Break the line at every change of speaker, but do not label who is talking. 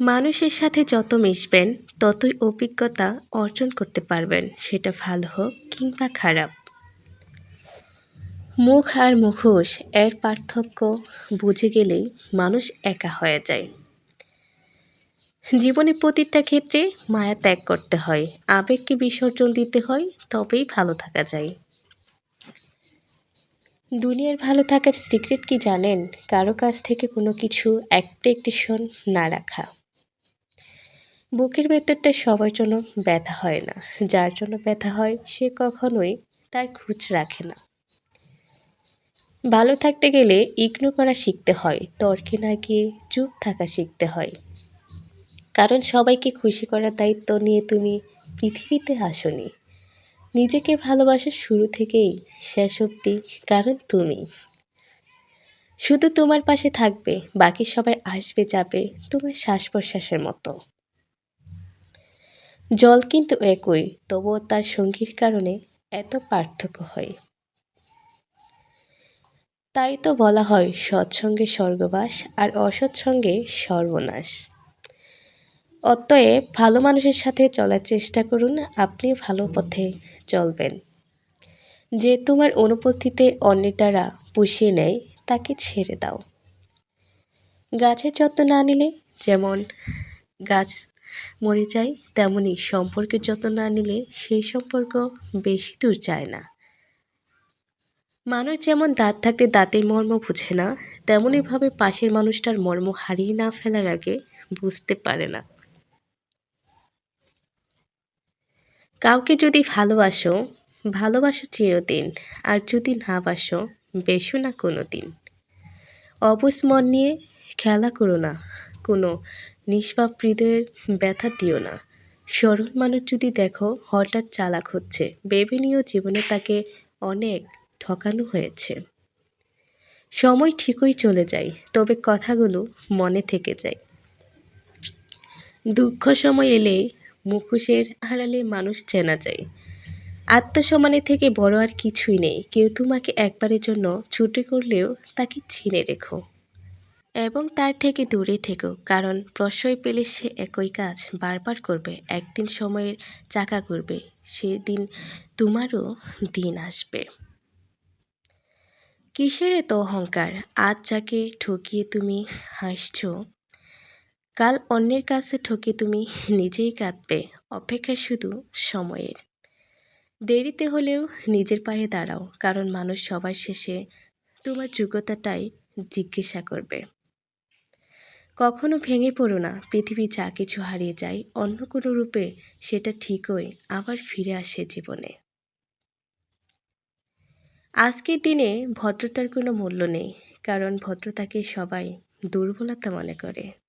মানুষের সাথে যত মিশবেন, ততই অভিজ্ঞতা অর্জন করতে পারবেন। সেটা ভালো হোক কিংবা খারাপ। মুখ আর মুখোশ এর পার্থক্য বুঝে গেলেই মানুষ একা হয়ে যায়। জীবনে প্রতিটা ক্ষেত্রে মায়া ত্যাগ করতে হয়, আবেগকে বিসর্জন দিতে হয়, তবেই ভালো থাকা যায়। দুনিয়ার ভালো থাকার সিক্রেট কি জানেন? কারও কাছ থেকে কোনো কিছু এক্সপেকটেশন না রাখা। বুকের ভেতরটা সবার জন্য ব্যথা হয় না। যার জন্য ব্যথা হয়, সে কখনোই তার খুঁজ রাখে না। ভালো থাকতে গেলে ইগনোর করা শিখতে হয়, তর্কে না গিয়ে চুপ থাকা শিখতে হয়। কারণ সবাইকে খুশি করার দায়িত্ব নিয়ে তুমি পৃথিবীতে আসনি। নিজেকে ভালোবাসা শুরু থেকেই শেষ অবধি কারণ তুমি। শুধু তোমার পাশে থাকবে, বাকি সবাই আসবে যাবে তোমার শ্বাস প্রশ্বাসের মতো। জল কিন্তু একই, তবুও তার সঙ্গীর কারণে এত পার্থক্য হয়। তাই তো বলা হয় সৎসঙ্গে স্বর্গবাস আর অসৎসঙ্গে সর্বনাশ। অতএব ভালো মানুষের সাথে চলার চেষ্টা করুন আপনিও ভালো পথে চলবেন। যে তোমার অনুপস্থিতিতে অন্যের দ্বারা পুষিয়ে নেয়, তাকে ছেড়ে দাও। গাছের যত্ন না নিলে, যেমন গাছ মরে যায় তেমনি সম্পর্কের যত্ন না নিলে সেই সম্পর্ক বেশি দূর যায় না। মানুষ যেমন দাঁত থাকতে দাঁতের মর্ম বুঝে না তেমনইভাবে পাশের মানুষটার মর্ম হারিয়ে না ফেলার আগে বুঝতে পারে না। কাউকে যদি ভালোবাসো ভালোবাসো চিরদিন, আর যদি না বাসো বেশো না কোনো দিন অবুজ মন নিয়ে খেলা করো না, কোনো নিষ্পাপ হৃদয়ের ব্যথা দিও না। সরল মানুষ যদি দেখো, হঠাৎ চালাক হচ্ছে। ভেবে নিয়েও জীবনে তাকে অনেক ঠকানো হয়েছে। সময় ঠিকই চলে যায়, তবে কথাগুলো মনে থেকে যায়। দুঃখ সময় এলে মুখোশের আড়ালে মানুষ চেনা যায়। আত্মসম্মানের থেকে বড় আর কিছুই নেই। কেউ তোমাকে একবারের জন্য ছুটি করলেও তাকে ছিঁড়ে রেখো। এবং তার থেকে দূরে থেকো, কারণ প্রশ্রয় পেলে সে একই কাজ বারবার করবে, একদিন সময়ের চাকা করবে সেদিন তোমারও দিন আসবে। কিসের এত অহংকার? আজ যাকে ঠকিয়ে তুমি হাসছ, কাল অন্যের কাছে ঠকে তুমি নিজেই কাঁদবে, অপেক্ষা শুধু সময়ের। দেরিতে হলেও নিজের পায়ে দাঁড়াও, কারণ মানুষ সবার শেষে তোমার যোগ্যতাটাই জিজ্ঞাসা করবে। কখনো ভেঙে পড়ো না, পৃথিবী যা কিছু হারিয়ে যায়, অন্য কোনো রূপে সেটা ঠিকই আবার ফিরে আসে জীবনে। আজকের দিনে ভদ্রতার কোনো মূল্য নেই, কারণ ভদ্রতাকে সবাই দুর্বলতা মনে করে।